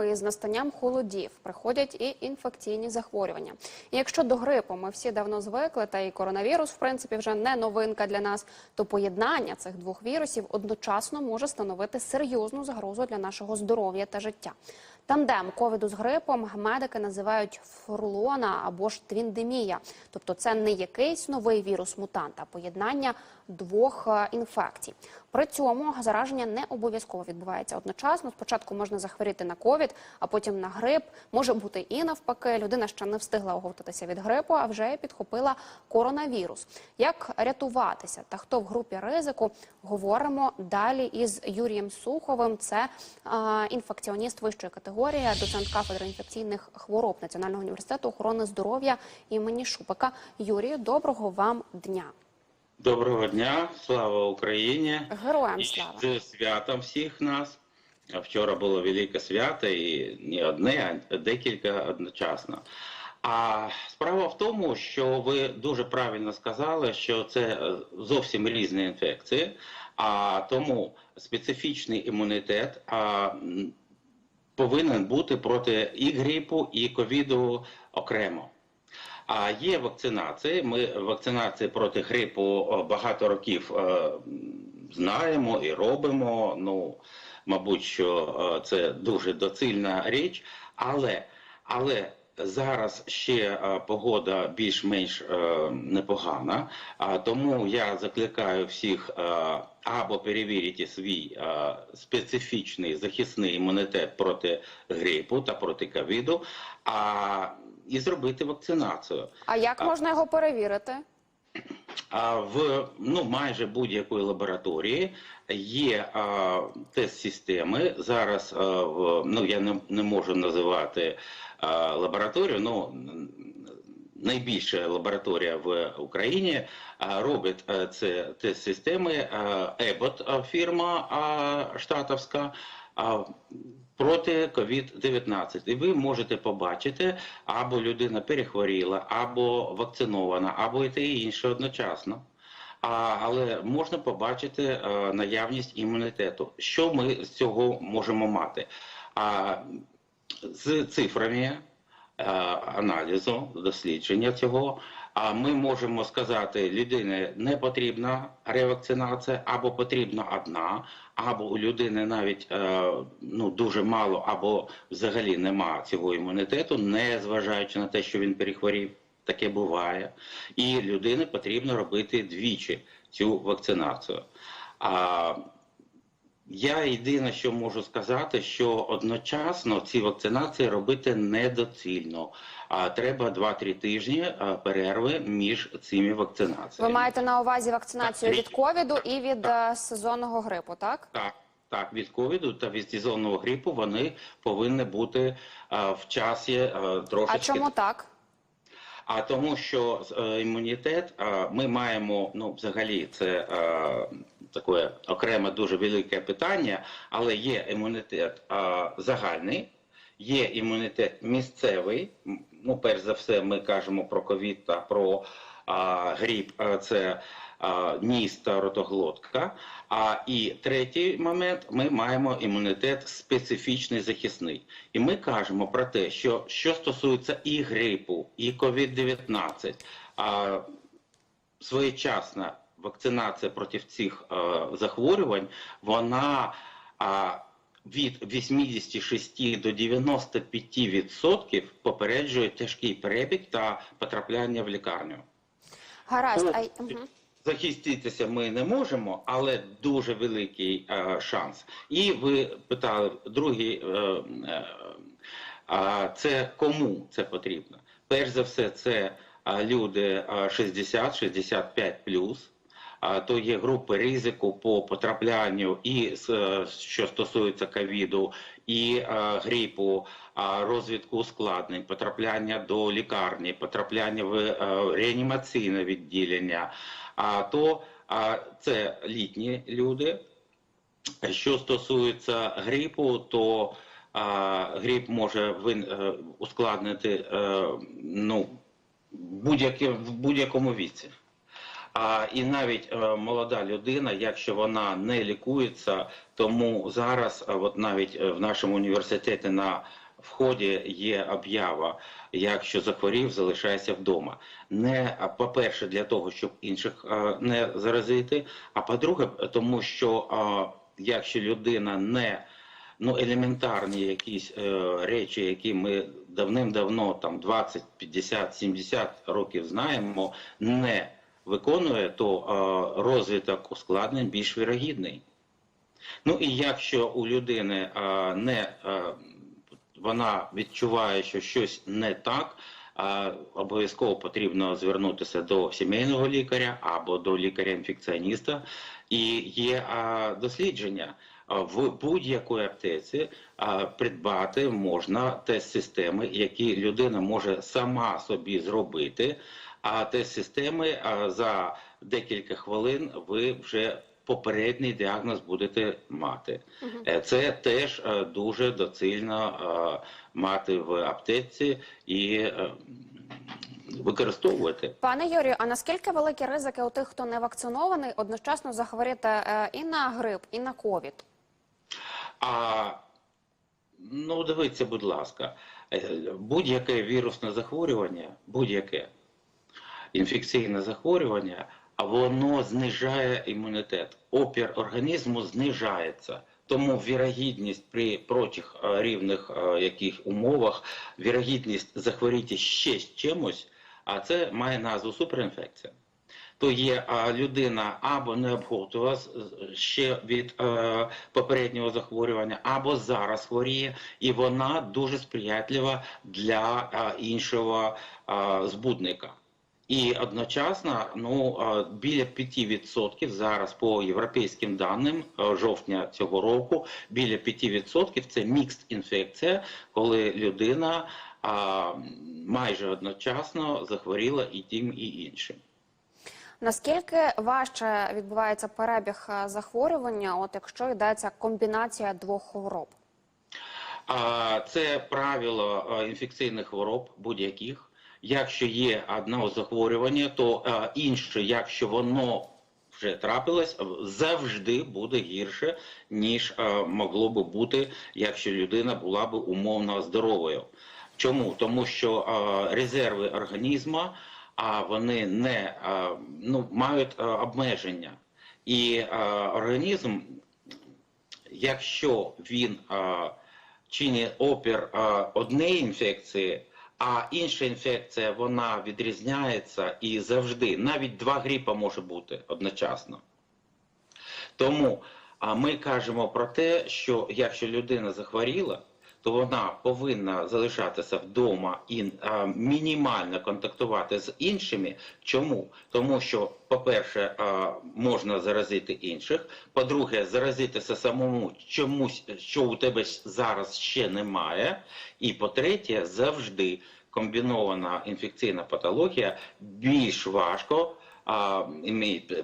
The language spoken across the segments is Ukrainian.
знаємо, із настанням холодів приходять і інфекційні захворювання. І якщо до грипу ми всі давно звикли, та і коронавірус, в принципі, вже не новинка для нас, то поєднання цих двох вірусів одночасно може становити серйозну загрозу для нашого здоров'я та життя. Тандем ковіду з грипом медики називають фурлона або ж твіндемія. Тобто це не якийсь новий вірус-мутант, а поєднання двох е, інфекцій. При цьому зараження не обов'язково відбувається одночасно. Спочатку можна захворіти на ковід, а потім на грип. Може бути і навпаки. Людина ще не встигла оговтатися від грипу, а вже підхопила коронавірус. Як рятуватися та хто в групі ризику? Говоримо далі із Юрієм Суховим. Це е, інфекціоніст вищої категорії, доцент кафедри інфекційних хвороб Національного університету охорони здоров'я імені Шупика. Юрію, доброго вам дня. Доброго дня, слава Україні! Героям слава. з святом всіх нас. Вчора було велике свято, і не одне, а декілька одночасно. А справа в тому, що ви дуже правильно сказали, що це е, зовсім різні інфекції, а тому специфічний імунітет а, повинен бути проти і грипу, і ковіду окремо. А є вакцинації. Ми вакцинації проти грипу багато років е, знаємо і робимо. Ну, мабуть, що е, це дуже доцільна річ, але, але зараз ще е, погода більш-менш е, непогана. Тому я закликаю всіх е, або перевірити свій специфічний захисний імунітет проти грипу та проти ковіду, а і зробити вакцинацію. А як можна його перевірити? В ну майже будь-якої лабораторії є а, тест-системи. Зараз а, в ну я не, не можу називати а, лабораторію. Ну найбільша лабораторія в Україні робить це тест-системи. а, Abbott а, фірма штатовська. А, Проти COVID-19. І ви можете побачити, або людина перехворіла, або вакцинована, або і те і інше одночасно. А, але можна побачити е, наявність імунітету. Що ми з цього можемо мати? А, з цифрами е, аналізу, дослідження цього, а ми можемо сказати, людині не потрібна ревакцинація, або потрібна одна, або у людини навіть е, ну, дуже мало, або взагалі нема цього імунітету, не зважаючи на те, що він перехворів. Таке буває. І людині потрібно робити двічі цю вакцинацію. А я єдине, що можу сказати, що одночасно ці вакцинації робити недоцільно. А треба 2-3 тижні перерви між цими вакцинаціями. Ви маєте на увазі вакцинацію Так, від ковіду і від е, сезонного грипу, так? Так, так, від ковіду та від сезонного грипу вони повинні бути а, в часі а, трошечки. А чому так? А тому, що е, імунітет, е, ми маємо, ну, взагалі, це е, таке окреме дуже велике питання, але є імунітет загальний, є імунітет місцевий. Ну, перш за все, ми кажемо про ковід та про е, гріп, е, це е, ніс та ротоглотка. А і третій момент ми маємо імунітет специфічний захисний. І ми кажемо про те, що що стосується і грипу, і COVID-19, а, своєчасна вакцинація проти цих а, захворювань, вона а, від 86 до 95% попереджує тяжкий перебіг та потрапляння в лікарню. Гаразд. А... Захиститися ми не можемо, але дуже великий е, шанс. І ви питали другий, е, е, це кому це потрібно? Перш за все, це е, люди 60-65 плюс. А то є групи ризику по потраплянню і е, що стосується ковіду, і е, грипу, а, розвитку ускладнень, потрапляння до лікарні, потрапляння в е, реанімаційне відділення. То це літні люди. Що стосується грипу, то а, грип може ускладнити ну, будь-яке, в будь-якому віці. А і навіть е, молода людина, якщо вона не лікується, тому зараз, е, от навіть е, в нашому університеті на вході є об'ява. Якщо захворів, залишайся вдома. Не по-перше, для того, щоб інших не заразити. А по-друге, тому що якщо людина не ну, елементарні якісь е, речі, які ми давним-давно, там 20, 50, 70 років знаємо, не виконує, то розвиток ускладнень більш вірогідний. Ну і якщо у людини не вона відчуває, що щось не так, обов'язково потрібно звернутися до сімейного лікаря або до лікаря-інфекціоніста. І є дослідження. В будь-якої аптеці придбати можна тест-системи, які людина може сама собі зробити. А тест-системи за декілька хвилин ви вже попередній діагноз будете мати. Е, Це теж е, дуже доцільно е, мати в аптеці і використовувати. Пане Юрію, а наскільки великі ризики у тих, хто не вакцинований, одночасно захворіти і на грип, і на ковід? А ну дивіться, будь ласка, будь-яке вірусне захворювання, будь-яке інфекційне захворювання, а воно знижає імунітет. Опір організму знижається. Тому вірогідність при прочих е, рівних е, яких умовах, вірогідність захворіти ще з чимось, а це має назву суперінфекція то є а, людина або не обготувалась е, ще від е, попереднього захворювання, або зараз хворіє, і вона дуже сприятлива для е, іншого е, збудника. І одночасно, ну біля 5% зараз по європейським даним е, жовтня цього року, біля 5% це мікст інфекція, коли людина а, майже одночасно захворіла і тим, і іншим. Наскільки важче відбувається перебіг е, захворювання, от якщо йдеться комбінація двох хвороб? А, Це правило е, інфекційних хвороб будь-яких. Якщо є одне захворювання, то е, інше, якщо воно вже трапилось, завжди буде гірше, ніж е, могло би бути, якщо людина була б умовно здоровою. Чому? Тому що е, резерви організму, а вони не е, ну, мають е, обмеження. І е, організм, якщо він е, чинить опір е, однієї інфекції, а інша інфекція вона відрізняється і завжди, навіть два гріпа може бути одночасно. Тому ми кажемо про те, що якщо людина захворіла, то вона повинна залишатися вдома і а, мінімально контактувати з іншими. Чому? Тому що, по-перше, можна заразити інших. По-друге, заразитися самому чомусь, що у тебе зараз ще немає. І по-третє, завжди комбінована інфекційна патологія більш важко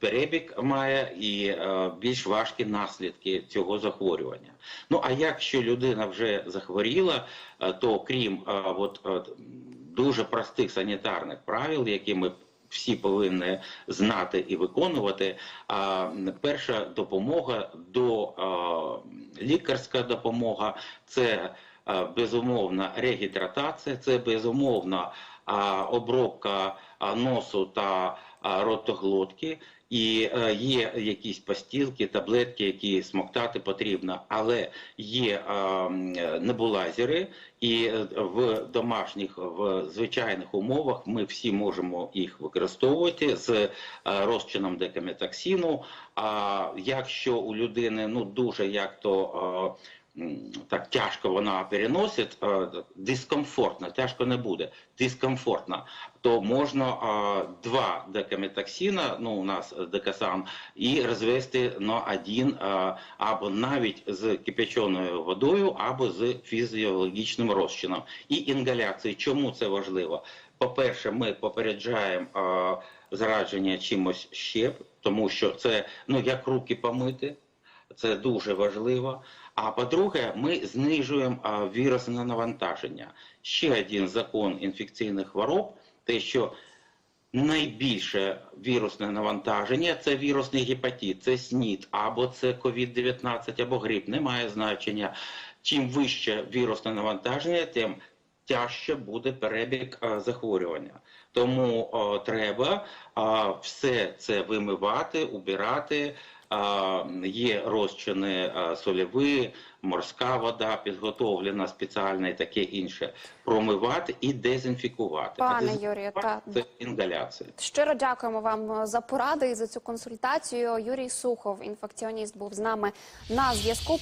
перебіг має і більш важкі наслідки цього захворювання. Ну а якщо людина вже захворіла, то крім от, дуже простих санітарних правил, які ми всі повинні знати і виконувати. А перша допомога до а, лікарська допомога це а, безумовна регідратація, це безумовна а, обробка а, носу та ротоглотки. І е, є якісь постілки, таблетки, які смоктати потрібно, але є м, небулайзери, і е, в домашніх, в звичайних умовах ми всі можемо їх використовувати з е, розчином декаметаксину. А якщо у людини ну дуже як то так тяжко вона переносить, е, дискомфортно, тяжко не буде, дискомфортно, то можна е, два декаметаксина, ну у нас декасан, і розвести на один е, або навіть з кипяченою водою, або з фізіологічним розчином. І інгаляції. Чому це важливо? По-перше, ми попереджаємо зараження чимось ще, тому що це ну як руки помити. Це дуже важливо. А по-друге, ми знижуємо вірусне навантаження. Ще один закон інфекційних хвороб, те, що найбільше вірусне навантаження це вірусний гепатит, це СНІД, або це COVID-19, або грип, немає значення. Чим вище вірусне навантаження, тим тяжче буде перебіг захворювання. Тому е, треба е, все це вимивати, убирати. Е, є розчини сольови, сольові, морська вода підготовлена спеціальна і таке інше. Промивати і дезінфікувати. Пане Юрію, та це інгаляція. Щиро дякуємо вам за поради і за цю консультацію. Юрій Сухов, інфекціоніст, був з нами на зв'язку.